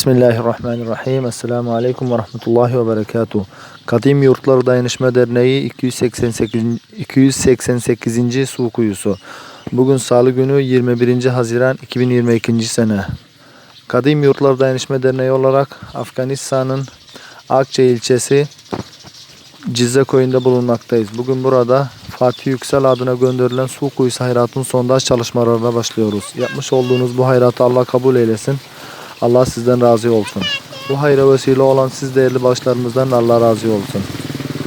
Bismillahirrahmanirrahim. Esselamu Aleyküm ve Rahmetullahi ve Berekatuhu. Kadim Yurtlar Dayanışma Derneği 288. 288. Su Kuyusu. Bugün Salı günü 21. Haziran 2022. sene. Kadim Yurtlar Dayanışma Derneği olarak Afganistan'ın Akçe ilçesi Cizre köyünde bulunmaktayız. Bugün burada Fatih Yüksel adına gönderilen su kuyusu hayratın sondaj çalışmalarına başlıyoruz. Yapmış olduğunuz bu hayratı Allah kabul eylesin. Allah sizden razı olsun. Bu hayra vesile olan siz değerli başlarımızdan Allah razı olsun.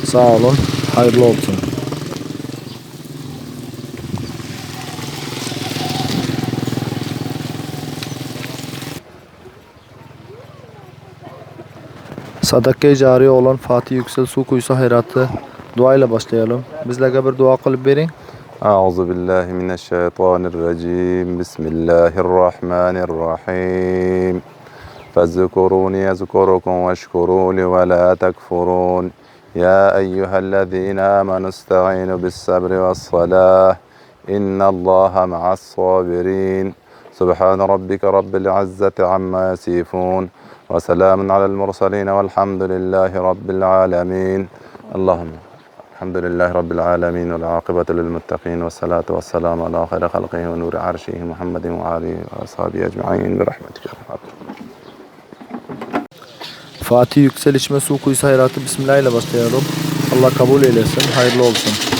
Sağ olun, hayırlı olsun. Sadaka cariye olan Fatih Yüksel Su Kuyusu Hayratı dua ile başlayalım. Bizle bir dua kılıp verin. أعوذ بالله من الشيطان الرجيم. بسم الله الرحمن الرحيم. فاذكروني يذكركم واشكروا لي ولا تكفرون. يا أيها الذين آمنوا استعينوا بالصبر والصلاة. إن الله مع الصابرين. سبحان ربك رب العزة عما يصفون. وسلام على المرسلين والحمد لله رب العالمين. اللهم الحمد لله رب العالمين والعاقبة للمتقين والصلاة والسلام على خير خلقه ونور عرشه محمد وآله وأصحابه أجمعين برحمتك يا Fatih Yüksel içme su hayratı Bismillah ile başlayalım. Allah kabul eylesin. Hayırlı olsun.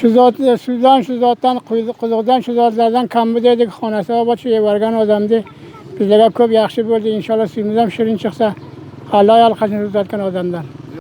Şu zat, şu zattan, kuyu- quduqdan şu zatlardan kambu dedik, xonasi obod shu yuborgan odamni bizlarga ko'p yaxshi bo'ldi. Inshaalloh suyimiz ham shirin chiqsa, Alloh yolqishini uzatgan odamdan.